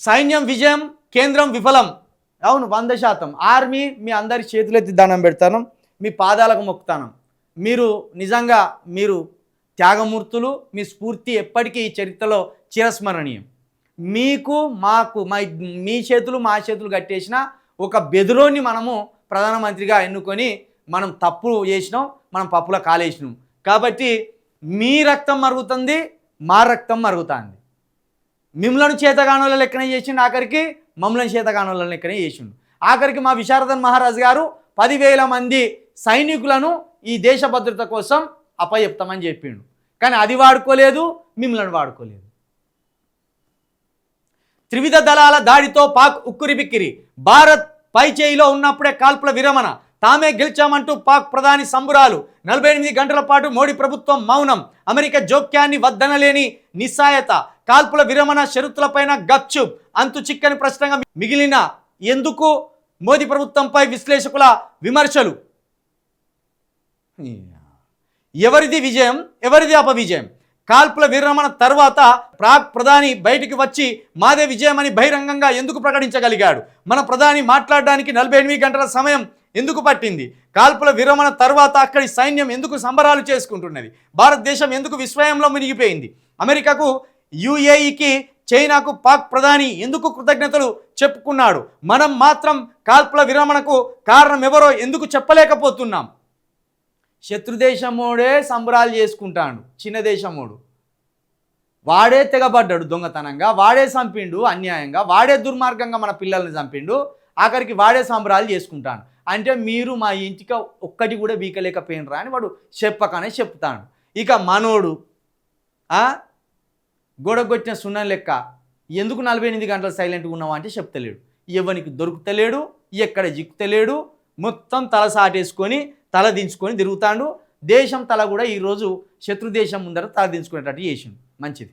సైన్యం విజయం కేంద్రం విఫలం. అవును వంద శాతం. ఆర్మీ మీ అందరి చేతులెత్తి దండం పెడతాను మీ పాదాలకు మొక్కుతాను. మీరు నిజంగా మీరు త్యాగమూర్తులు మీ స్ఫూర్తి ఎప్పటికీ ఈ చరిత్రలో చిరస్మరణీయం. మీకు మాకు మా మీ చేతులు మా చేతులు కట్టేసిన ఒక బెదిలోని మనము ప్రధానమంత్రిగా ఎన్నుకొని మనం తప్పు చేసినాం మనం పప్పుల కాలేసినాం. కాబట్టి మీ రక్తం మరుగుతుంది మా రక్తం మరుగుతుంది. మిమ్మలను చేతగానుల లెక్కనే చేసిండు ఆఖరికి మమ్మల్ని చేతగానుల లెక్కనే చేసిండు. ఆఖరికి మా విశారదన్ మహారాజ్ గారు పదివేల మంది సైనికులను ఈ దేశ భద్రత కోసం అప్పచెప్తామని చెప్పిండు. కానీ అది వాడుకోలేదు మిమ్మల్ని వాడుకోలేదు. త్రివిధ దళాల దాడితో పాక్ ఉక్కిరి బిక్కిరి. భారత్ పై చేయిలో ఉన్నప్పుడే కాల్పుల విరమణ. తామే గెలిచామంటూ పాక్ ప్రధాని సంబురాలు. నలభై ఎనిమిది గంటల పాటు మోడీ ప్రభుత్వం మౌనం. అమెరికా జోక్యాన్ని వద్దనలేని నిస్సాయత. కాల్పుల విరమణ షరతులపైన గప్చుప్ అంతు చిక్కని ప్రశ్నగా మిగిలిన ఎందుకు మోదీ ప్రభుత్వంపై విశ్లేషకుల విమర్శలు? ఎవరిది విజయం ఎవరిది అపవిజయం? కాల్పుల విరమణ తర్వాత ప్రాగ్ ప్రధాని బయటికి వచ్చి మాదే విజయం అని బహిరంగంగా ఎందుకు ప్రకటించగలిగాడు? మన ప్రధాని మాట్లాడడానికి నలభై ఎనిమిది గంటల సమయం ఎందుకు పట్టింది? కాల్పుల విరమణ తర్వాత అక్కడి సైన్యం ఎందుకు సంబరాలు చేసుకుంటున్నది? భారతదేశం ఎందుకు విశ్వయంలో మునిగిపోయింది? అమెరికాకు యుఏఈకి చైనాకు పాక్ ప్రధాని ఎందుకు కృతజ్ఞతలు చెప్పుకున్నాడు? మనం మాత్రం కాల్పుల విరమణకు కారణం ఎవరో ఎందుకు చెప్పలేకపోతున్నాం? శత్రుదేశమోడే సంబరాలు చేసుకుంటాడు చిన్న దేశమోడు. వాడే తెగబడ్డాడు దొంగతనంగా వాడే చంపిండు అన్యాయంగా వాడే దుర్మార్గంగా మన పిల్లల్ని చంపిండు ఆఖరికి వాడే సంబరాలు చేసుకుంటాను అంటే మీరు మా ఇంటికి ఒక్కటి కూడా బీకలేకపోయినరా అని వాడు చెప్పకనే చెప్తాడు. ఇక మనోడు గొడగొచ్చిన గొడగొట్టిన సున్నం లెక్క ఎందుకు నలభై ఎనిమిది గంటలు సైలెంట్గా ఉన్నావా అంటే చెప్తలేడు. ఎవరికి దొరుకుతలేడు ఎక్కడ జిక్కుతలేడు మొత్తం తల సాటేసుకొని తల దించుకొని తిరుగుతాడు. దేశం తల కూడా ఈరోజు శత్రు దేశం ముందర తల దించుకునేటట్టు చేసిండు. మంచిది.